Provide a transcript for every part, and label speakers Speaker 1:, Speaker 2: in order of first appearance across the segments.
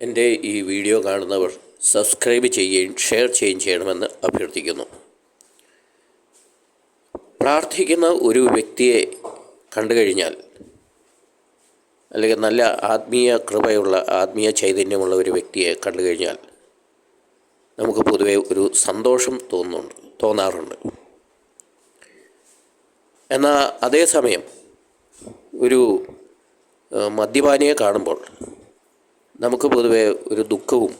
Speaker 1: എന്റെ ഈ വീഡിയോ കാണുന്നവർ സബ്സ്ക്രൈബ് ചെയ്യുകയും ഷെയർ ചെയ്യുകയും ചെയ്യണമെന്ന് അഭ്യർത്ഥിക്കുന്നു. പ്രാർത്ഥിക്കുന്ന ഒരു വ്യക്തിയെ കണ്ടു കഴിഞ്ഞാൽ അല്ലെങ്കിൽ നല്ല ആത്മീയ കൃപയുള്ള ആത്മീയ ചൈതന്യമുള്ള ഒരു വ്യക്തിയെ കണ്ടു കഴിഞ്ഞാൽ നമുക്ക് പൊതുവെ ഒരു സന്തോഷം തോന്നുന്നുണ്ട് തോന്നാറുണ്ട്. എന്നാൽ അതേസമയം ഒരു മദ്യപാനിയെ കാണുമ്പോൾ നമുക്ക് പൊതുവെ ഒരു ദുഃഖവും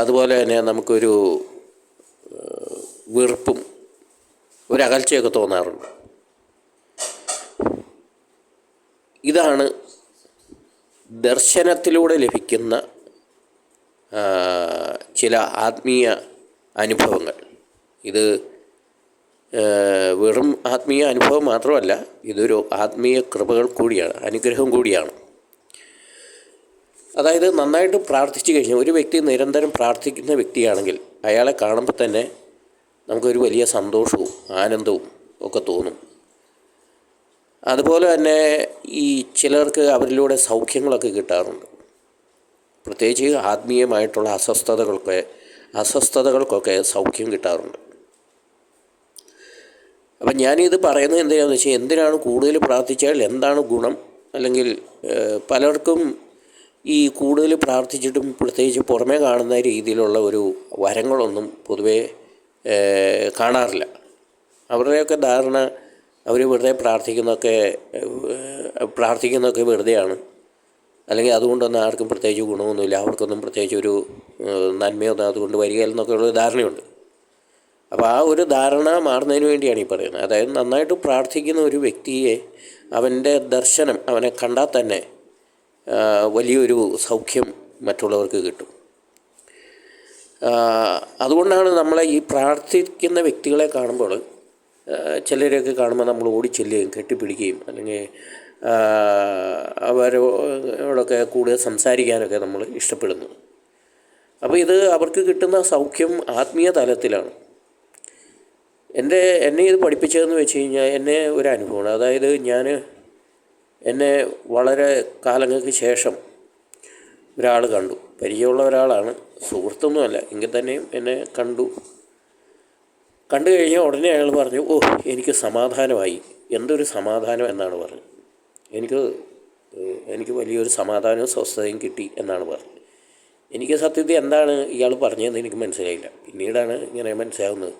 Speaker 1: അതുപോലെ തന്നെ നമുക്കൊരു വെറുപ്പും ഒരു തോന്നാറുണ്ട്. ഇതാണ് ദർശനത്തിലൂടെ ലഭിക്കുന്ന ചില ആത്മീയ അനുഭവങ്ങൾ. ഇത് വെറും ആത്മീയ അനുഭവം മാത്രമല്ല ഇതൊരു ആത്മീയ കൃപകൾ കൂടിയാണ് അനുഗ്രഹം കൂടിയാണ്. അതായത് നന്നായിട്ട് പ്രാർത്ഥിച്ചു കഴിഞ്ഞാൽ ഒരു വ്യക്തി നിരന്തരം പ്രാർത്ഥിക്കുന്ന വ്യക്തിയാണെങ്കിൽ അയാളെ കാണുമ്പോൾ തന്നെ നമുക്കൊരു വലിയ സന്തോഷവും ആനന്ദവും ഒക്കെ തോന്നും. അതുപോലെ തന്നെ ഈ ചിലർക്ക് അവരിലൂടെ സൗഖ്യങ്ങളൊക്കെ കിട്ടാറുണ്ട്. പ്രത്യേകിച്ച് ആത്മീയമായിട്ടുള്ള അസ്വസ്ഥതകൾക്ക് അസ്വസ്ഥതകൾക്കൊക്കെ സൗഖ്യം കിട്ടാറുണ്ട്. അപ്പം ഞാനിത് പറയുന്നത് എന്തിനാണെന്ന് വെച്ചാൽ എന്തിനാണ് കൂടുതൽ പ്രാർത്ഥിച്ചാൽ എന്താണ് ഗുണം? അല്ലെങ്കിൽ പലർക്കും ഈ കൂടുതൽ പ്രാർത്ഥിച്ചിട്ടും പ്രത്യേകിച്ച് പുറമേ കാണുന്ന രീതിയിലുള്ള ഒരു വരങ്ങളൊന്നും പൊതുവേ കാണാറില്ല. അവരുടെയൊക്കെ ധാരണ അവർ വെറുതെ പ്രാർത്ഥിക്കുന്നൊക്കെ പ്രാർത്ഥിക്കുന്നൊക്കെ വെറുതെയാണ്. അല്ലെങ്കിൽ അതുകൊണ്ടൊന്നും ആർക്കും പ്രത്യേകിച്ച് ഗുണമൊന്നുമില്ല. അവർക്കൊന്നും പ്രത്യേകിച്ച് ഒരു നന്മയൊന്നും അതുകൊണ്ട് വരികയില്ലെന്നൊക്കെയുള്ള ധാരണയുണ്ട്. അപ്പോൾ ആ ഒരു ധാരണ മാറുന്നതിന് വേണ്ടിയാണ് ഈ പറയുന്നത്. അതായത് നന്നായിട്ട് പ്രാർത്ഥിക്കുന്ന ഒരു വ്യക്തിയെ അവന്റെ ദർശനം അവനെ കണ്ടാൽ തന്നെ വലിയൊരു സൗഖ്യം മറ്റുള്ളവർക്ക് കിട്ടും. അതുകൊണ്ടാണ് നമ്മളെ ഈ പ്രാർത്ഥിക്കുന്ന വ്യക്തികളെ കാണുമ്പോൾ ചിലരെയൊക്കെ കാണുമ്പോൾ നമ്മൾ ഓടിച്ചെല്ലുകയും കെട്ടിപ്പിടിക്കുകയും അല്ലെങ്കിൽ അവരോടൊക്കെ കൂടുതൽ സംസാരിക്കാനൊക്കെ നമ്മൾ ഇഷ്ടപ്പെടുന്നു. അപ്പോൾ ഇത് അവർക്ക് കിട്ടുന്ന സൗഖ്യം ആത്മീയ തലത്തിലാണ്. എന്റെ എന്നെ ഇത് പഠിപ്പിച്ചതെന്ന് വെച്ച് കഴിഞ്ഞാൽ എന്നെ ഒരു അനുഭവമാണ്. അതായത് ഞാൻ എന്നെ വളരെ കാലങ്ങൾക്ക് ശേഷം ഒരാൾ കണ്ടു. പരിചയമുള്ള ഒരാളാണ്. സുഹൃത്തൊന്നുമല്ല. എങ്കിൽ തന്നെയും എന്നെ കണ്ടു. കണ്ടു കഴിഞ്ഞാൽ ഉടനെ അയാൾ പറഞ്ഞു ഓ എനിക്ക് സമാധാനമായി. എന്തൊരു സമാധാനം എന്നാണ് പറഞ്ഞത്. എനിക്ക് എനിക്ക് വലിയൊരു സമാധാനവും സ്വസ്ഥതയും കിട്ടി എന്നാണ് പറഞ്ഞത്. എനിക്ക് സത്യത്തിൽ എന്താണ് ഇയാൾ പറഞ്ഞതെന്ന് എനിക്ക് മനസ്സിലായില്ല. പിന്നീടാണ് ഇങ്ങനെ മനസ്സിലാവുന്നത്.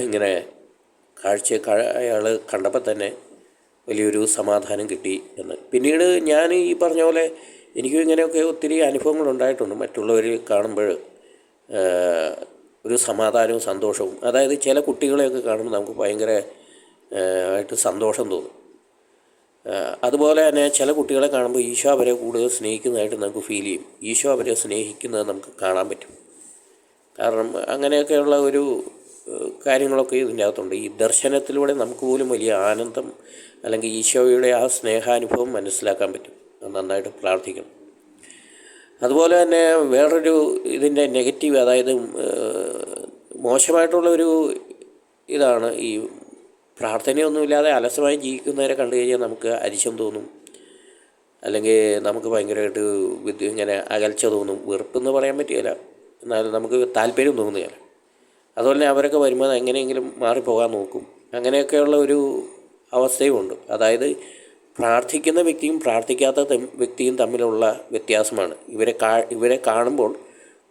Speaker 1: ഇങ്ങനെ കാഴ്ച അയാൾ കണ്ടപ്പോൾ തന്നെ വലിയൊരു സമാധാനം കിട്ടി എന്ന്. പിന്നീട് ഞാൻ ഈ പറഞ്ഞ പോലെ എനിക്കും ഇങ്ങനെയൊക്കെ ഒത്തിരി അനുഭവങ്ങൾ ഉണ്ടായിട്ടുണ്ട് മറ്റുള്ളവർ കാണുമ്പോൾ ഒരു സമാധാനവും സന്തോഷവും. അതായത് ചില കുട്ടികളെയൊക്കെ കാണുമ്പോൾ നമുക്ക് ഭയങ്കര ആയിട്ട് സന്തോഷം തോന്നും. അതുപോലെ തന്നെ ചില കുട്ടികളെ കാണുമ്പോൾ ഈശോ അവരെ കൂടുതൽ സ്നേഹിക്കുന്നതായിട്ട് നമുക്ക് ഫീൽ ചെയ്യും. ഈശോ അവരെ സ്നേഹിക്കുന്നത് നമുക്ക് കാണാൻ പറ്റും. കാരണം അങ്ങനെയൊക്കെയുള്ള ഒരു കാര്യങ്ങളൊക്കെ ഇതിന്റെ അകത്തുണ്ട് ഈ ദർശനത്തിലൂടെ നമുക്ക് പോലും വലിയ ആനന്ദം അല്ലെങ്കിൽ ഈശോയുടെ ആ സ്നേഹാനുഭവം മനസ്സിലാക്കാൻ പറ്റും. നന്നായിട്ട് പ്രാർത്ഥിക്കണം. അതുപോലെ തന്നെ വേറൊരു ഇതിന്റെ നെഗറ്റീവ് അതായത് മോശമായിട്ടുള്ള മോശമായിട്ടുള്ളൊരു ഇതാണ്. ഈ പ്രാർത്ഥനയൊന്നുമില്ലാതെ അലസമായി ജീവിക്കുന്നവരെ കണ്ടു കഴിഞ്ഞാൽ നമുക്ക് അരിശം തോന്നും. അല്ലെങ്കിൽ നമുക്ക് ഭയങ്കരമായിട്ട് ഇങ്ങനെ അകൽച്ച തോന്നും. വെറുപ്പെന്ന് പറയാൻ പറ്റുകയില്ല. എന്നാലും നമുക്ക് താല്പര്യം തോന്നുകയില്ല. അതുപോലെ അവരൊക്കെ വരുമ്പോൾ എങ്ങനെയെങ്കിലും മാറിപ്പോകാൻ നോക്കും. അങ്ങനെയൊക്കെയുള്ള ഒരു അവസ്ഥയുമുണ്ട്. അതായത് പ്രാർത്ഥിക്കുന്ന വ്യക്തിയും പ്രാർത്ഥിക്കാത്ത വ്യക്തിയും തമ്മിലുള്ള വ്യത്യാസമാണ്. ഇവരെ കാ ഇവരെ കാണുമ്പോൾ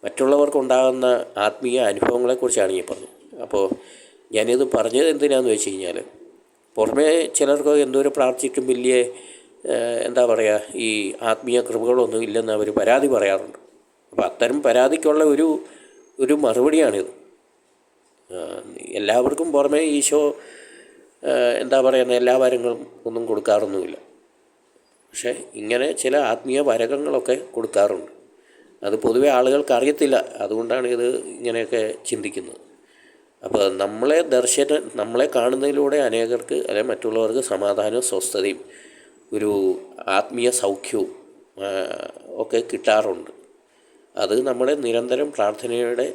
Speaker 1: മറ്റുള്ളവർക്കുണ്ടാകുന്ന ആത്മീയ അനുഭവങ്ങളെക്കുറിച്ചാണ് ഈ പറഞ്ഞത്. അപ്പോൾ ഞാനിത് പറഞ്ഞത് എന്തിനാന്ന് വെച്ച് കഴിഞ്ഞാൽ പുറമേ ചിലർക്ക് എന്തോരം പ്രാർത്ഥിച്ചിട്ടും വലിയ എന്താ പറയുക ഈ ആത്മീയ കൃപകളൊന്നും ഇല്ലെന്ന് അവർ പരാതി പറയാറുണ്ട്. അപ്പോൾ അത്തരം പരാതിക്കുള്ള ഒരു ഒരു മറുപടിയാണിത്. എല്ലാവർക്കും പുറമേ ഈശോ എന്താ പറയുന്നത് എല്ലാ വരങ്ങളും ഒന്നും കൊടുക്കാറൊന്നുമില്ല. പക്ഷേ ഇങ്ങനെ ചില ആത്മീയ വരകങ്ങളൊക്കെ കൊടുക്കാറുണ്ട്. അത് പൊതുവെ ആളുകൾക്ക് അറിയത്തില്ല. അതുകൊണ്ടാണ് ഇത് ഇങ്ങനെയൊക്കെ ചിന്തിക്കുന്നത്. അപ്പോൾ നമ്മളെ ദർശന നമ്മളെ കാണുന്നതിലൂടെ അനേകർക്ക് അല്ലെങ്കിൽ മറ്റുള്ളവർക്ക് സമാധാനവും സ്വസ്ഥതയും ഒരു ആത്മീയ സൗഖ്യവും ഒക്കെ കിട്ടാറുണ്ട്. അത് നമ്മുടെ നിരന്തരം പ്രാർത്ഥനയുടെ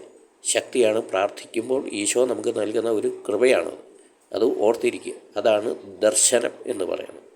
Speaker 1: ശക്തിയാണ് പ്രാർത്ഥിക്കുമ്പോൾ ഈശോ നമുക്ക് നൽകുന്ന ഒരു കൃപയാണ് അത്. ഓർത്തിരിക്കുക. അതാണ് ദർശനം എന്ന് പറയുന്നത്.